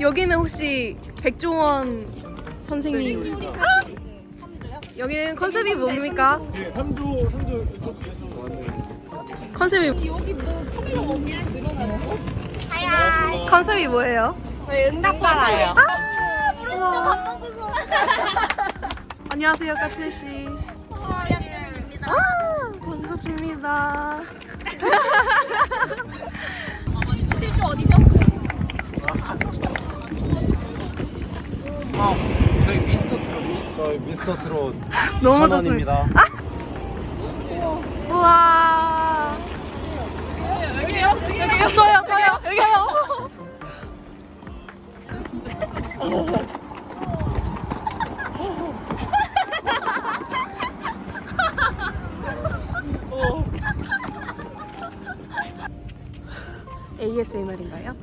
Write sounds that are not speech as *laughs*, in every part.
여기는 혹시 백종원 선생님? 아! 여기는 컨셉이 뭡니까? 네, 3조 3조 이쪽 컨셉이 여기 뭐 커피가 언니를 늘어났어? 컨셉이 뭐예요? 저희 응답하라요. 안녕하세요, 까칠 씨. 어, 아, 반갑습니다. *laughs* 실주 어디죠? 저희 미스터 트롯 저희 미스터 트롯 너무. 좋습니다. 우와. 여기요? 여기요? 저요, 저요, 저요. *laughs* ASMR인가요?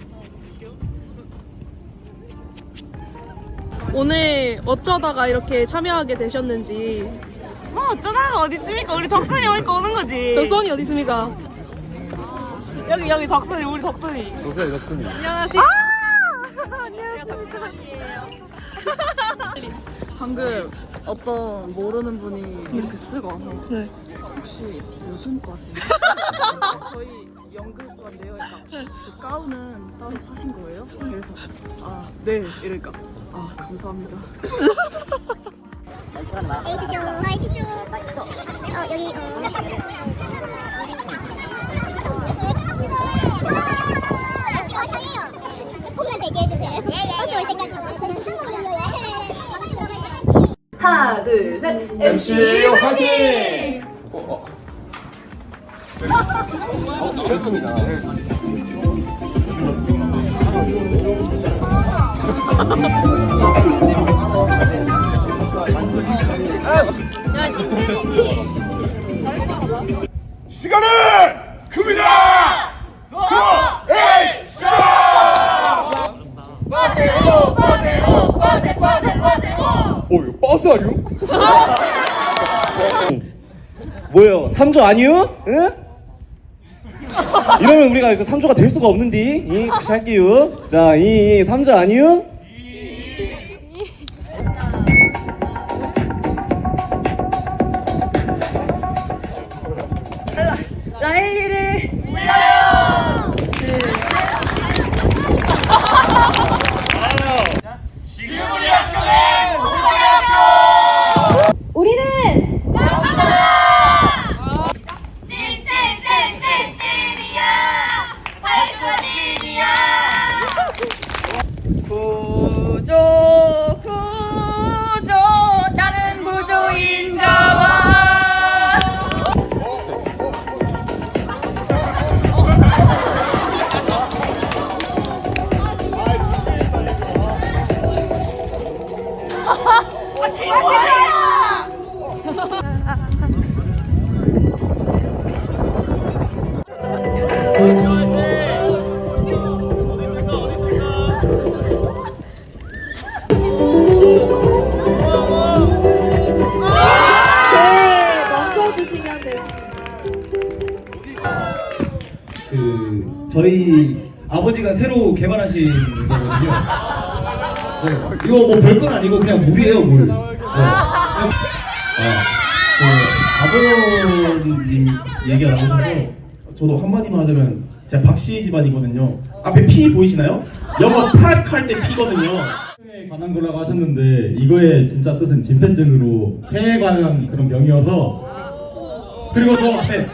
오늘 어쩌다가 이렇게 참여하게 되셨는지 뭐 어쩌다가 어디 있습니까? 우리 덕선이 오니까 오는 거지. 덕선이 어디 있습니까? 여기 여기 덕선이 우리 덕선이. 도서에 덕분이. 안녕하세요. 아! 제가 덕선이에요. 방금 어떤 모르는 분이 이렇게 쓰고 와서 네. 혹시 무슨 과세요? *laughs* 저희 연극과인데요. 그러니까 그 가운은 따로 사신 거예요? 그래서 아 네 이러니까 아 감사합니다. 에이티쇼, 화이티쇼. 어, 여기, 어. 어, 저희요. 조금만 대기해 주세요. 버스 올 때까지. 저희 무슨 분이에요? 하나, 둘, 셋. MC 화이팅! 어, 어. 어, *laughs* 뭐예요? 3조 아니요? 응? 이러면 우리가 그 3조가 될 수가 없는디. 이 다시 할게요. 자, 이 3조 아니요? 그 저희 아버지가 새로 개발하신 거거든요. 네, 이거 뭐 별 건 아니고 그냥 물이에요 물. 네. 아, 그 아버님 얘기가 나오셔서 저도 한마디만 하자면 제가 박씨 집안이거든요. 앞에 P 보이시나요? 영어 팍할 때 P거든요. 에 관한 거라고 하셨는데 이거의 진짜 뜻은 진폐증으로 폐에 관한 그런 명이어서 그리고 저 앞에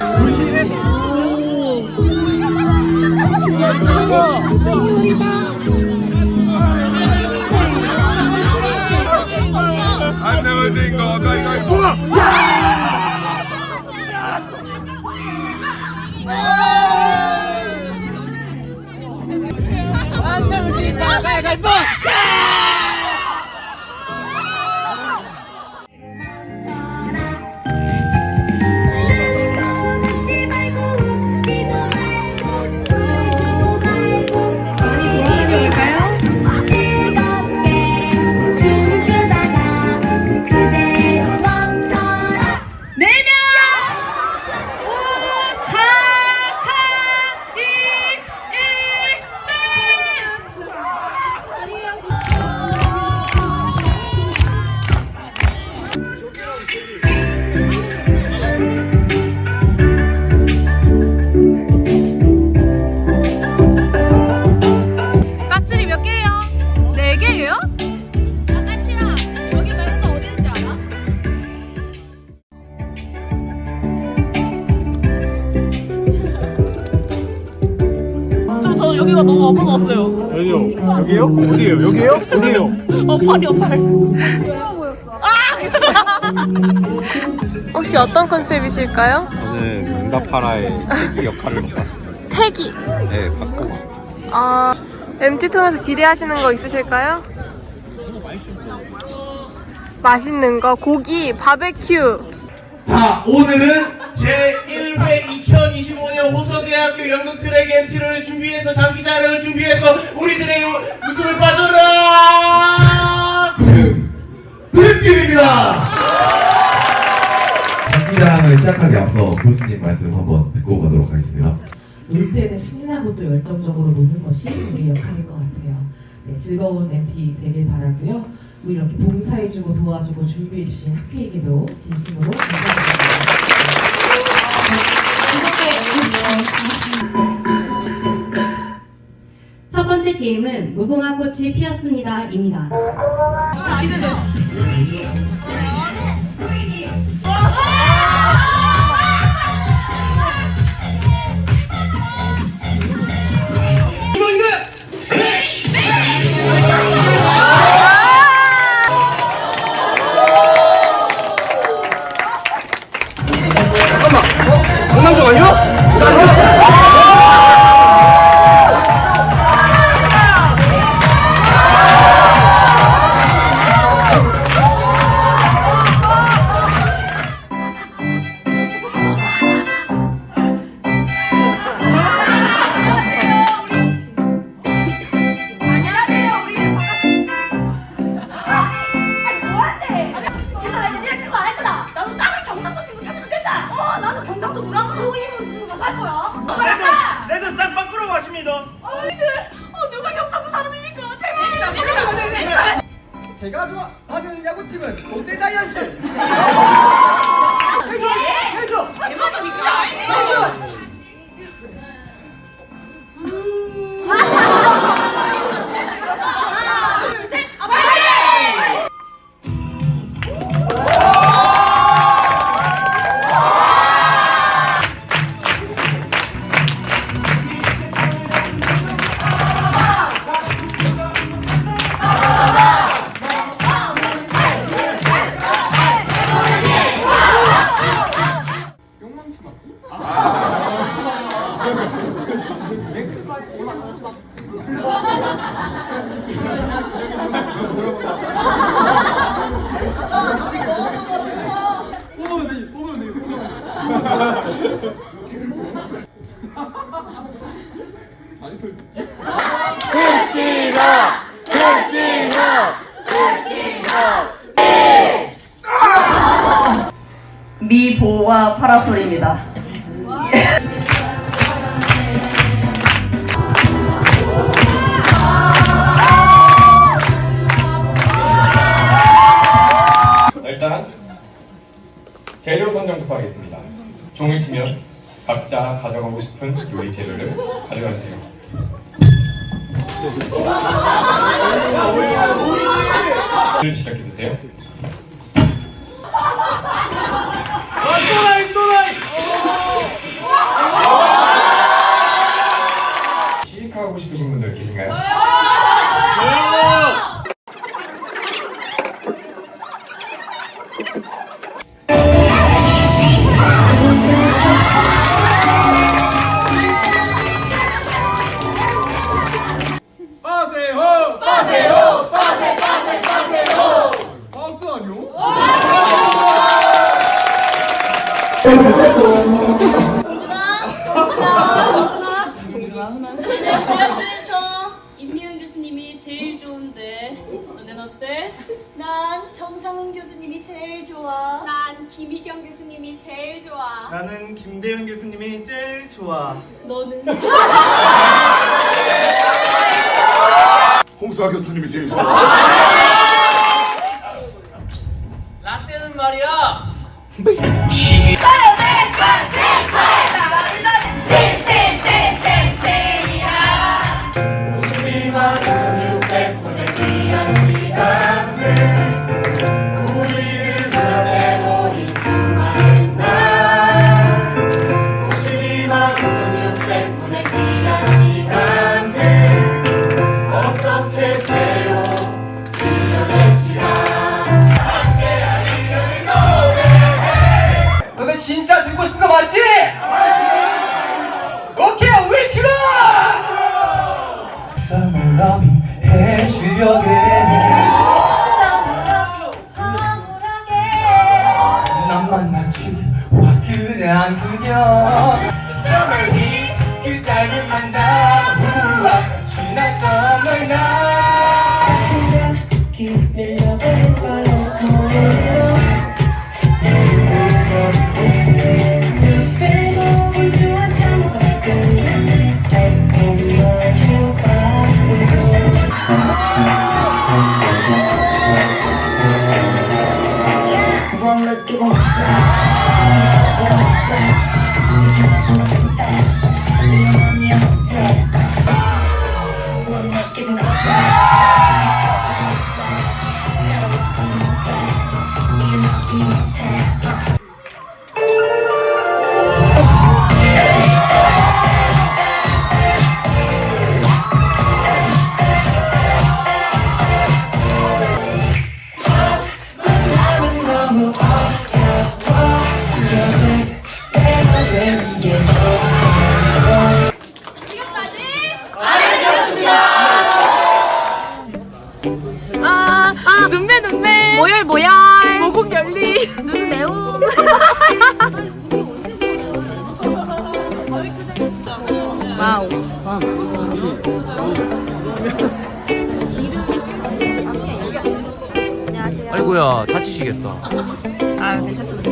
안 내어진 거 가위가위보! 웃지 아파서 왔어요. 어디요? 여기요? 어디요? 여기요? 어디요? 어, 팔이요, 팔. *laughs* 혹시 어떤 컨셉이실까요? 저는 응답하라의 태기 역할을 맡았습니다. 태기. 네, 받고 아, MT 통해서 기대하시는 거 있으실까요? 맛있는 거, 고기, 바베큐. 자, 오늘은 제 1회 2025년 호서대학교 연극 트랙 MT를 준비해서 장기자를 준비해서 우리들의 웃음을 빠져라! 느낌입니다! 장기자랑을 시작하기 앞서 교수님 말씀 한번 듣고 가도록 하겠습니다. 놀 때는 신나고 또 열정적으로 노는 것이 우리의 역할인 것 같아요. 네, 즐거운 MT 되길 바라고요. 우리 이렇게 봉사해주고 도와주고 준비해주신 학교에게도 진심으로 감사드립니다. 첫 번째 게임은 무궁화 꽃이 피었습니다입니다. 나도 경상도 누랑 고 입은 친구가 살 거야. 내도 짬빵 끌어 마십니다. 어이들, 어, 누가 경상도 사람입니까? 제발. 제가 좋아하는 야구팀은 롯데 자이언츠. *laughs* 미보와 *laughs* 재료 선정부터 하겠습니다. 종을 치면 각자 가져가고 싶은 요리 재료를 가져가 주세요. 시작해 주세요. 김대현 교수님이 제일 좋아. 너는? 홍수아 교수님이 제일 좋아. 라떼는 말이야. 사물함이 해질녘에 난 만나지 화끈한 그녀. Summer heat 그 짧은 만남 우와 지난 summer night 아, 눈 매움. 와우. 아이고야 다치시겠다 아 괜찮습니다.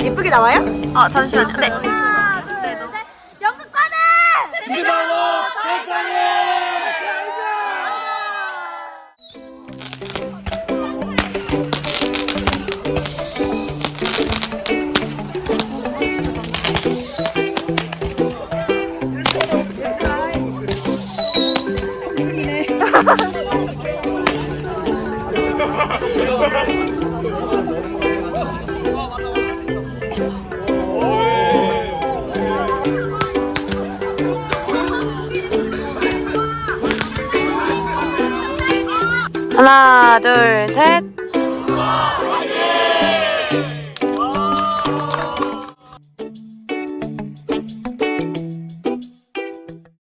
예쁘게 나와요? 아 잠시만요. 네. 하나 둘 셋.